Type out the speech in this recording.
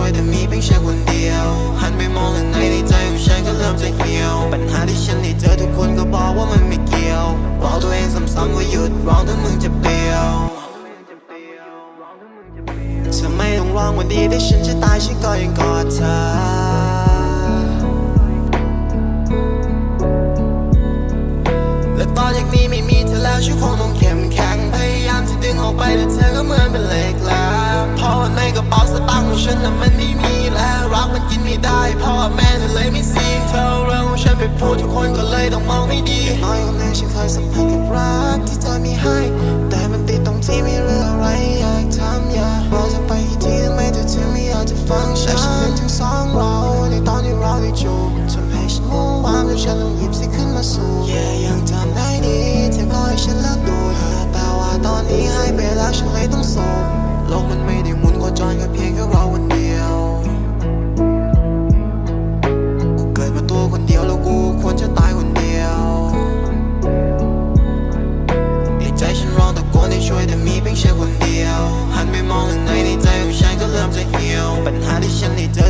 ช่วยแต่มีเพียงฉันคนเดียว หันไปมองข้างในในใจของฉันก็เริ่มจะเหี่ยว ปัญหาที่ฉันได้เจอทุกคนก็บอกว่ามันไม่เกี่ยวบอกตัวเองซ้ำๆว่าหยุดร้องถ้ามึงจะเปลี่ยวเธอไม่ต้องร้องวันดีถ้าฉันจะตายฉันก็ยังกอดเธอและตอนจากนี้ไม่มีเธอแล้วฉันคงต้องเข้ม มันกินไม่ได้เพราะว่าแม่เธอเลยไม่ซีเธอเอาเรื่องของฉันไปพูดทุกคนก็เลยต้องมองไม่ดีน้อยกว่าแม่ฉันเคยสัมผัสกับรักที่เธอมีให้ แต่มันติดตรงที่ไม่รู้อะไรอยากทำอยากบอกเธอไปอีกทีทำไมเธอถึงไม่อยากจะฟังฉันฉันนึกถึงสองเราในตอนที่เราได้จูบทำให้ฉันมุ่งหวังจนฉันต้องหยิบสิ่งขึ้นมาสู่ Yeah ยังจำได้ดีเธอก็ให้ฉันเลิกดูเธอแต่ว่าตอนนี้ให้ไปแล้วฉันเลยต้องโศกโลกมันไม่ เพียงแค่คนเดียว หันไปมองข้างในในใจของฉันก็เริ่มจะเหี่ยว ปัญหาที่ฉันได้เจอ